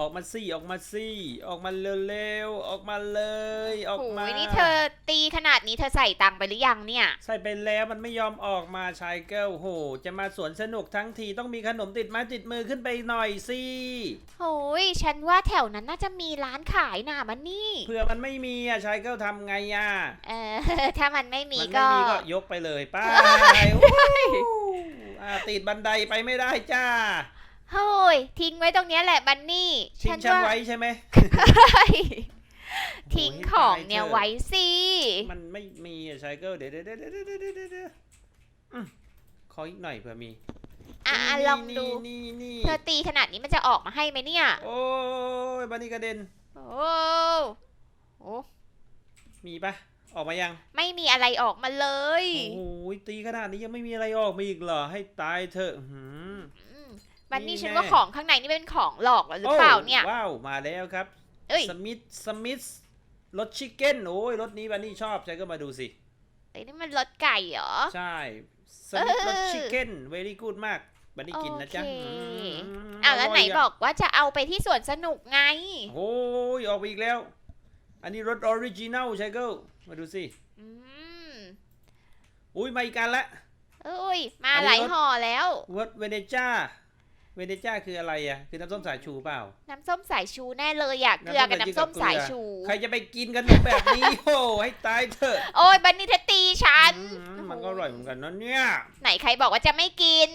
ออกมาสิออกมาสิออกมาเร็วๆออกมาเลย ออกโอ้มายนี่เธอตีขนาดนี้เธอใส่ตังค์ไปหรือยังเนี่ย ใส่ไปแล้วมันไม่ยอมออกมาชายเกิลโห จะมาสวนสนุกทั้งทีต้องมีขนมติดไม้ติดมือขึ้นไปหน่อยสิโอ้ยฉันว่าแถวนั้นน่าจะมีร้านขายน่ะมันนี่ เผื่อมันไม่มีอะชายเกิลทำไงอะเออถ้ามันไม่มีมันก็ไม่มีก็ยกไปเลยไป้าอ่าติดบันไดไปไม่ได้จ้า โอ้ยทิ้งไว้ตรงเนี้ยแหละบันนี่ทิ้งฉันไว้ใช่ไหมทิ้งของเนี่ยไว้สิ มันไม่มีอะชายเกิลเดี๋ยวเดี๋ยวเดี๋ยวเดี๋ยวเดี๋ยวเดี๋ยวเดี๋ยวอืมขออีกหน่อยเผื่อมีอะนี่ลองดูนี่นี่เธอตีขนาดนี้มันจะออกมาให้ไหมเนี่ย โอ้ยบันนี่กระเด็น โอ้โอ้มีปะออกมายัง ไม่มีอะไรออกมาเลย โอ้ยตีขนาดนี้ยังไม่มีอะไรออกมาอีกเหรอ ให้ตายเถอะหืมอืม บันนี่นี่ฉันแน่ว่าของข้างในนี่เป็นของหลอกหรือเปล่าเนี่ยโอ้ว้าวมาแล้วครับเอ้ยสมิธสมิธรสชิคเก้นโอ้ยรสนี้บันนี่ชอบใช่ก็มาดูสิเอ้ยนี่มันรสไก่เหรอ ใช่สมิธเออรสชิคเก้นเวลี่กูดมาก บันนี่กินนะจ๊ะโอเค มอ้าวแล้วไหนร่ยะบอกว่าจะเอาไปที่สวนสนุกไง โอ้ยออกไปอีกแล้ว อันนี้รสออริจินัลใช่ก็มาดูสิ อืมอุ้ยมาอีกกันละ เอ้ย มาอันนี้หลายรสห่อแล้ววดเวเนจ้า เวเนจ้าคืออะไรอะ คือน้ำส้มสายชูเปล่า น้ำส้มสายชูแน่เลยอยากเกลือกับน้ำส้มสายชู ใครจะไปกินขนมแบบนี้โอ้ให้ตายเถอะ โอ้ยบันนี่เธอตีฉันอืมมันก็อร่อยเหมือนกันนะเนี่ย ไหนใครบอกว่าจะไม่กิน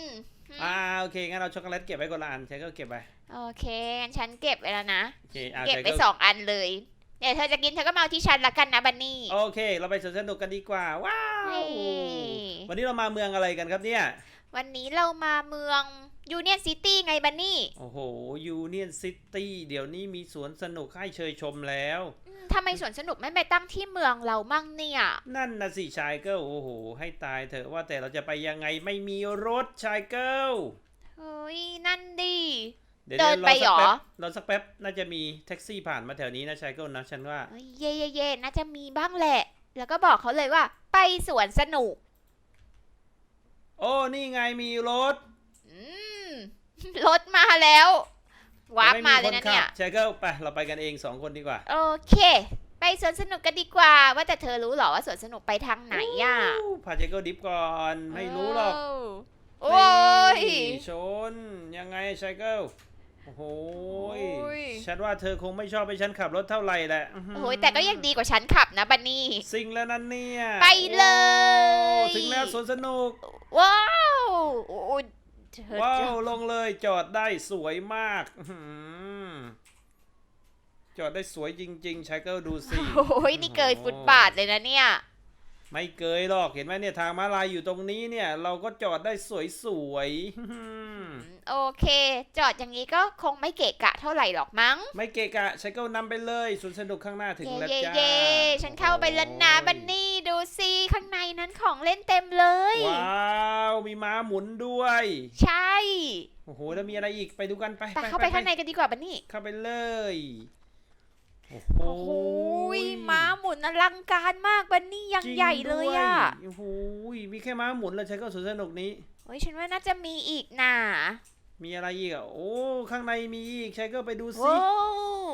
อ่าโอเคงั้นเราช็อกโกแลตเก็บไว้คนละอันใช้ก็เก็บไป โอเคงั้นฉันเก็บไว้แล้วนะโอเคอ่าเก็บใช้ไปสองอันเลยเดี๋ยวเธอจะกินเธอก็มาเอาที่ฉันละกันนะบันนี่ โอเค เราไปสวนสนุกกันดีกว่า ว้าวเฮ้วันนี้เรามาเมืองอะไรกันครับเนี่ย วันนี้เรามาเมืองยูเนียนซิตี้ไงบันนี่ โอ้โหยูเนียนซิตี้เดี๋ยวนี้มีสวนสนุกให้เชยชมแล้วอืมทำไมสวนสนุกไม่ไปตั้งที่เมืองเรามั่งเนี่ย นั่นนะสิชายเกิลโอ้โห ให้ตายเถอะว่าแต่เราจะไปยังไงไม่มีรถชายเกิลเฮ้ย นั่นดิยวเดินไปเหรอรอสักแป๊บรอสักแป๊บน่าจะมีแท็กซี่ผ่านมาแถวนี้นะชายเกิลนะฉันว่าเฮ้ยเย่เย่เย่น่าจะมีบ้างแหละ แล้วก็บอกเขาเลยว่า ไปสวนสนุก โอ้นี่ไงมีรถอืมรถมาแล้ววาร์ปแต่มาไเลยนะเนี่ยคขับชายเกิลไปเราไปกันเองสองคนดีกว่า โอเค ไปสวนสนุกกันดีกว่า ว่าแต่เธอรู้เหรอว่าสวนสนุกไปทางไหนอะอู้พาชายเกิลดิฟก่อนไม่รู้หรอกโอ้ยนี่ชนยังไงชายเกิล โอ้โหยโอ้ย ฉันว่าเธอคงไม่ชอบให้ฉันขับรถเท่าไหร่แหละอื้อหืโอ้ยแต่ก็ยังดีกว่าฉันขับนะบันนี่ สิ่งแล้วนั่นเนี่ยไปเลย โอ้ถึงแล้วสวนสนุก ว้าวโอ้ยเธอว้าจะวลงเลยจอดได้สวยมากอื้อหือจอดได้สวยจริง ๆชายเกิลดูสิ โอ้ยนี่เกยฟุตบาทเลยนะเนี่ย ไม่เกยหรอกเห็นไหมเนี่ยทางม้าลายอยู่ตรงนี้เนี่ย เราก็จอดได้สวยๆอื้อหือโอเค จอดอย่างนี้ก็คงไม่เกะกะเท่าไหร่หรอกมั้ง ไม่เกะกะชายเกิลนำไปเลยสวนสนุกข้างหน้าถึงเย่แล้วเย่จ้าเย่ฉันเข้าไปแล้วนะบันนี่ดูสิข้างในนั้นของเล่นเต็มเลย ว้าวมีม้าหมุนด้วย ใช่โอ้โหแล้วมีอะไรอีกไปดูกันไปแต่เข้าไปข้างในกันดีกว่าบันนี่เข้าไปเลย โอ้โหโอ้โหม้าหมุนอลังการมากบันนี่ยังจริงใหญ่เลยอะด้วยโอ้โหมีแค่ม้าหมุนแล้วใช้ก็สวนสนุกนี้ โอ้ยฉันว่าน่าจะมีอีกน่ะมีอะไรอีกอะโอ้ข้างในมีอีกใช้ก็ไปดูสิโว้ว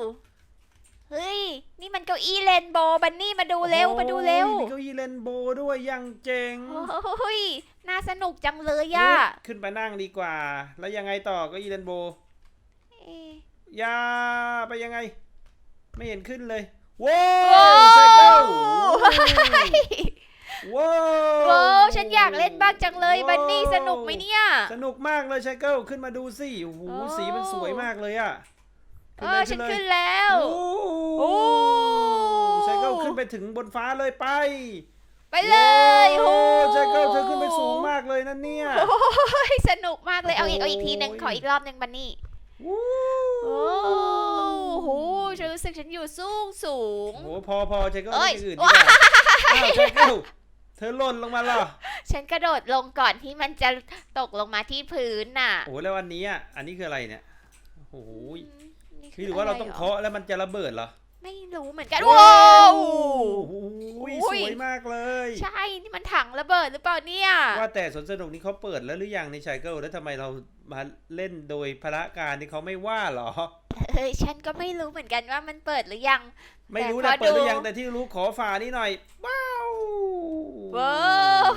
เฮ้ย นี่มันเก้าอี้เรนโบว์บันนี่มาดูเร็วโอ้โหมาดูเร็วมีเก้าอี้เล่นโบว์ด้วยยังเจ๋งโอ้ยน่าสนุกจังเลยอะขึ้นไปนั่งดีกว่า แล้วยังไงต่อเก้าอี้เล่นโบว์เอ๊ะอยาไปยังไง ไม่เห็นขึ้นเลยว้าโว้วใช้เก้าวว้าวโว้วฉันอยากเล่นบ้างจังเลยบันนี่สนุกไหมเนี่ย สนุกมากเลยชายเกิลขึ้นมาดูสิโอ้โหโอ้สีมันสวยมากเลยอะเออฉันขึ้นแล้วโอ้โอ้ชายเกิลขึ้นไปถึงบนฟ้าเลยไป ไปเลยโอ้โอ้ชายเกิลเธอขึ้นไปสูงมากเลยนะเนี่ยโอ้ยสนุกมากเลยเอาอีกโอ้เอาอีกทีหนึ่งขออีกรอบหนึ่งบันนี่วู้โอ้ โหฉันรู้สึกฉันอยู่สูงสูง โอ้โหพอพอชายเกิลเอ้เล่ยนอย่างอื่นดีกว่าอ้าวชายเกิลเธอหล่นลงมาเหรอฉันกระโดดลงก่อนที่มันจะตกลงมาที่พื้นน่ะโอ้โหแล้วอันนี้อะอันนี้คืออะไรเนี่ยโอ้โหนี่หรือว่าเราต้องะไหเคาะแล้วมันจะระเบิดเหรอ ไม่รู้เหมือนกันว้าว้าววโอ้โหอุ้ยสวยมากเลย ใช่ นี่มันถังระเบิดหรือเปล่าเนี่ย ว่าแต่สวนสนุกนี้เขาเปิดแล้วหรือยังในชายเกิลแล้วทำไมเรามาเล่นโดยพละการที่เขาไม่ว่าเหรอเฮ้ยฉันก็ไม่รู้เหมือนกันว่ามันเปิดหรือยัง ไม่รู้แต่นะพอเปิดหรือยังดูแต่ที่รู้ขอฝานี่หน่อยว้า วว้าว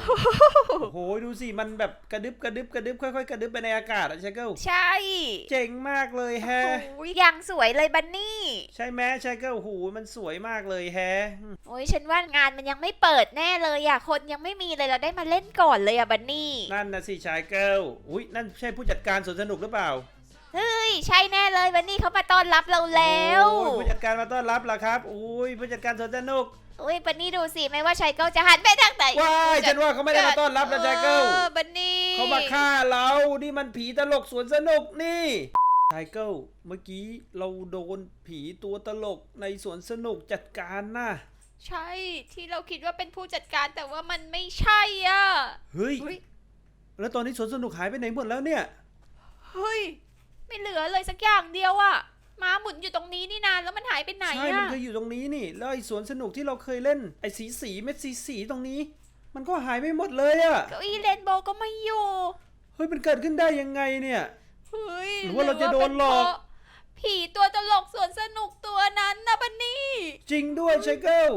โอ้โหดูสิ มันแบบกระดึบกระดึบกระดึบค่อยๆ กระดึบไปในอากาศอะชายเกิลใช่เจ๋งมากเลยแฮะโอ้ยยังสวยเลยบันนี่ ใช่ไหมชายเกิลโอ้โหมันสวยมากเลยแฮะโอ้ยฉันว่างานมันยังไม่เปิดแน่เลยอะคนยังไม่มีเลยเราได้มาเล่นก่อนเลยอะบันนี่ นั่นนะสิชายเกิลอุ้ยนั่นใช่ผู้จัดการสวนสนุกหรือเปล่า เฮ้ยใช่แน่เลยบันนี่เขามาต้อนรับเราแล้วโอ้ยผู้จัดการมาต้อนรับเหรอครับอุ้ยผู้จัดการสวนสนุกโอ้ยบันนี่ดูสิไม่ว่าชายเก้าจะหันไปทางไหนว้ายฉันว่าเขาไม่ได้มาต้อนรับนะชายเกิลออบันนี่เขามาฆ่าเรานี่มันผีตลกสวนสนุกนี่ชายเกิลเมื่อกี้เราโดนผีตัวตลกในสวนสนุกจัดการนะใช่ที่เราคิดว่าเป็นผู้จัดการแต่ว่ามันไม่ใช่อะเฮ้ยเฮ้ยแล้วตอนนี้สวนสนุกหายไปไหนหมดแล้วเนี่ยเฮ้ย ไม่เหลือเลยสักอย่างเดียวอะม้าหมุนอยู่ตรงนี้นี่นานแล้วมันหายไปไหนใช่ มันอะเคยอยู่ตรงนี้นี่ แล้วไอ้สวนสนุกที่เราเคยเล่น ไอ้สีสีเม็ดสีสีตรงนี้ มันก็หายไปหมดเลยอะเก้าอี้เรนโบว์ก็ไม่อยู่เฮ้ย มันเกิดขึ้นได้ยังไงเนี่ย เฮ้ยหรือว่าเราจะโดนหลอกรืว่าเป็นเพราะผีตัวตลกสวนสนุกตัวนั้นนะบันนี่จริงด้วยชายเกิล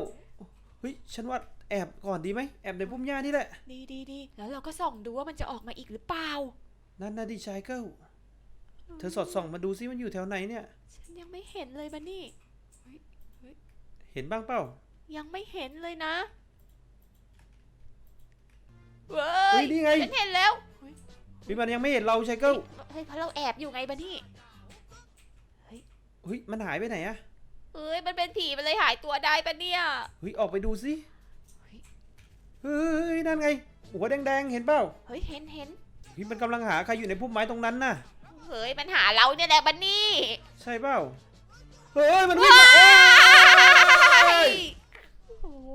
เฮ้ย ฉันว่าแอบก่อนดีไหม แอบในพุ่มหญ้านี่แหละ ดีดีดีแล้วเราก็ส่องดูว่ามันจะออกมาอีกหรือเปล่า นั่นนะดิชายเกิล เธอสอดส่องมาดูซิมันอยู่แถวไหนเนี่ย ฉันยังไม่เห็นเลยบันนี่เห็นบ้างเปล่า ยังไม่เห็นเลยนะเว้เฮ้ยยนี่ไง ฉันเห็นแล้วเฮ้ยมันยังไม่เห็นเราชายเกิลเฮ้ยเพราะเราแอบอยู่ไงบันนี่เฮ้ยมันหายไปไหนอะเอ้ยมันเป็นผีมันเลยหายตัวได้ปะเนี่ยเฮ้ยออกไปดูสิเฮ้ยเฮ้ยนั่นไงหัวแดงๆเห็นเปล่าเฮ้ยเห็นเห็น เฮ้ยมันกำลังหาใครอยู่ในพุ่มไม้ตรงนั้นน่ะ เฮ้ยมันหาเราเนี่ยแหละบันนี่ใช่เปล่าเฮ้ยมันวิ่งมาเอ้ยโอ้โห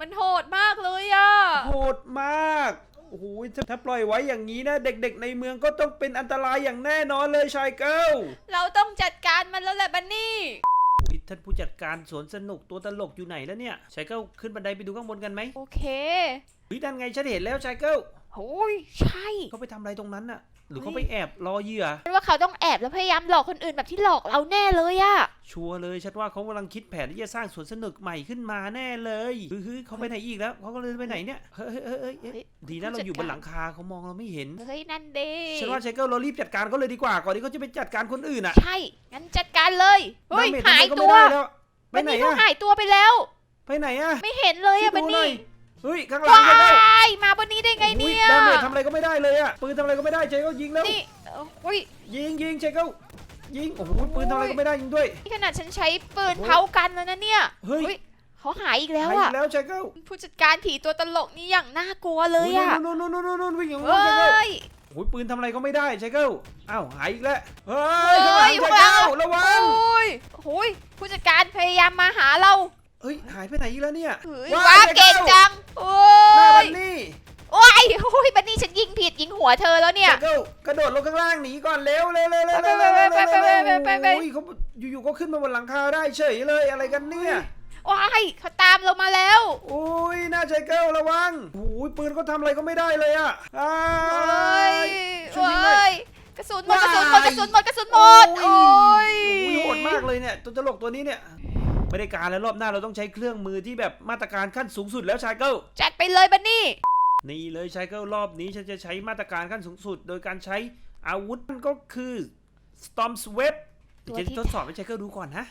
มันโหดมากเลยอะโหดมากโอ้โหถ้าถ้าปล่อยไว้อย่างนี้นะ เด็กๆในเมืองก็ต้องเป็นอันตรายอย่างแน่นอนเลยชายเกิลเราต้องจัดการมันแล้วแหละบันนี่อุ๊ยท่านผู้จัดการสวนสนุกตัวตลกอยู่ไหนแล้วเนี่ยชายเกิลขึ้นบันไดไปดูข้างบนกันไหมโอเคเฮ้ยนั่นไงฉันเห็นแล้วชายเกิลโอ้ยใช่ เขาไปทำอะไรตรงนั้นน่ะ หรือเฮ้เขายไปแอบรอเหยื่อฉันว่าเขาต้องแอบแล้วพยายามหลอกคนอื่นแบบที่หลอกเราแน่เลยอะชัวร์เลยฉันว่าเขากำลังคิดแผนที่จะสร้างสวนสนุกใหม่ขึ้นมาแน่เลยเฮ้ยเฮ้ยเขาไปไหนอีกแล้วเขาก็เลยไปไหนเนี่ยเฮ้ยเฮ้ยเฮ้ยเฮ้ยเฮ้ยดีนะเราอยู่บนหลังคาเขามองเราไม่เห็นเฮ้ยนั่นเด้ฉันว่าชายเกิลเรารีบจัดการเขาเลยดีกว่าก่อนที่เขาจะไปจัดการคนอื่นอะใช่งั้นจัดการเลยเฮ้ยดมจหายทำไมก็ตัไม่วได้แล้วไปบันไหนนี่เขาอะหายตัวไปแล้ว ไปไหนอะไม่เห็นเลยอะช่บัวยนดูหน่นี่อย เฮ้ยข้างหลังชายเกิลว้ายมาบนนี้ได้ไงเนี่ย ดาเมจทำอะไรก็ไม่ได้เลยอะปืนทำอะไรก็ไม่ได้ชายเกิลยิงแล้วนี่เอ้าเฮ้ย ยิงยิงชายเกิลยิงโอ้โหปืนทำอะไรก็ไม่ได้ยิงด้วย นี่ขนาดฉันใช้ปืนโอ้โหเผากันแล้วนะเนี่ยเฮ้ยเฮ้ยเขาหายอีกแล้วหายอะอีกแล้วชายเกิลผู้จัดการผีตัวตลกนี่อย่างน่ากลัวเลยอะนู่นนู่นนู่นนู่นนู่นวิ่งอย่างเฮนู้นชายเกิล้ย โอ้ยปืนทำอะไรก็ไม่ได้ชายเกิลอ้าวหายอีกแล้วเฮ้เฮ้ยยข้างหลังชายเกิลข้างหลังระวัง โอ้ยโอ้ยผู้จัดการพยายามมาหาเรา เฮ้ยหายไปไหนอีกแล้วเนี่ยเฮ้ยว้ายว้าชายเก่งเกิลจังโอ้หน้าบัยนนี่โอ้ยโอ้ยบันนี่ฉันยิงผิดยิงหัวเธอแล้วเนี่ยชายเกิลกระโดดลงข้างล่างหนีก่อนเร็วเร็วเร็วเร็วไปเร็วไปเร็วไปเร็วไปไปไปไปโอ้ยเขาอยู่ๆก็ขึ้นมาบนหลังคาได้เฉยเลยอะไรกันเนี่ยว้ายเขาตามเรามาแล้วโอ้ยหน้าชายเกิลระวังโอ้ยปืนก็ทำอะไรก็ไม่ได้เลยอะอ้าโอ้ยช่วยยิงหน่โอ้อยยกระสุนหมดกระสุนหมดกระสุนหมดกระสุนหมดโอ้โอ้ยยโอ้ยโหดมากเลยเนี่ยตัวตลกตัวนี้เนี่ย ไม่ได้การแล้วรอบหน้าเราต้องใช้เครื่องมือที่แบบมาตรการขั้นสูงสุดแล้วชายเกิลจัดไปเลยบันนี่ นี่เลยชายเกิลรอบนี้ฉันจะใช้มาตรการขั้นสูงสุด โดยการใช้อาวุธนั่นก็คือ Storm Sweep เดี๋ยวจะทดสอบให้ชายเกิลดูก่อนนะ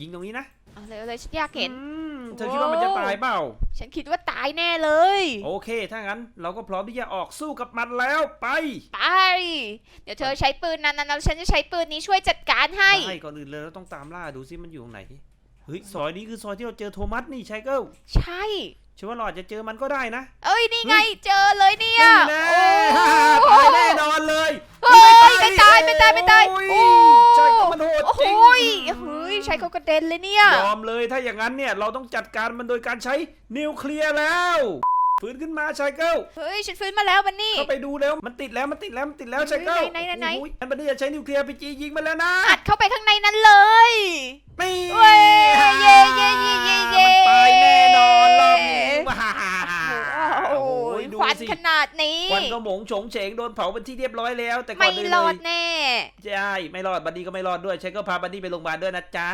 ยิงตรงนี้นะเอาเลยเอาเลยฉันอยากเห็น อืมเธอคิดว่ามันจะตายเปล่า ฉันคิดว่าตายแน่เลย โอเค ถ้างั้นเราก็พร้อมที่จะออกสู้กับมันแล้วไปไป เดี๋ยวเธอใช้ปืนนั้นๆแล้วฉันจะใช้ปืนนี้ช่วยจัดการให้ใช่ก่อนอื่นเลยเราต้องตามล่าดูซิมันอยู่ตรงไหน เฮ้ยซอยนี้คือซอยที่เราเจอโทมัสนี่ชายเกิลใช่ ฉันว่าเราอาจจะเจอมันก็ได้นะ เอ้ยนี่ไงเจอเลยเนี่ยนี่แน่โอ้ตายแน่นอนเลยเฮ้ยไม่ตายไม่ตายไม่ตายโอ้โอ้ใช่ก็มันโหดโอ้โหจริงยเฮ้ยใช้เขากระเด็นเลยเนี่ยยอมเลยถ้าอย่างนั้นเนี่ยเราต้องจัดการมันโดยการใช้นิวเคลียร์แล้ว ฟื้นขึ้นมาชายเกิลเฮ้ยฉันฟื้นมาแล้วบันนี่ เข้าไปดูแล้วมันติดแล้วมันติดแล้วมันติดแล้วชายเกิลไหนไหนไหน โอ้ยอันบันนี้จะใช้นิวเคลียร์ไปจียิงมันแล้วนะอัดเข้าไปข้างในนั้นเลยนี่เว้ยเย่เย่เย่เย่เย่มันตายแน่นอนรอบนี้ว้าโอ้โหดูควันสิขนาดนี้ควันก็หมงโฉงเฉงโดนเผาเป็นที่เรียบร้อยแล้ว แต่ก่อไม่นอื่นรเลอดยแน่ใช่ไม่รอดบันดี้ก็ไม่รอดด้วยใช้ก็พาบันดี้ไปโรงพยาบาลด้วยนะจ๊ะ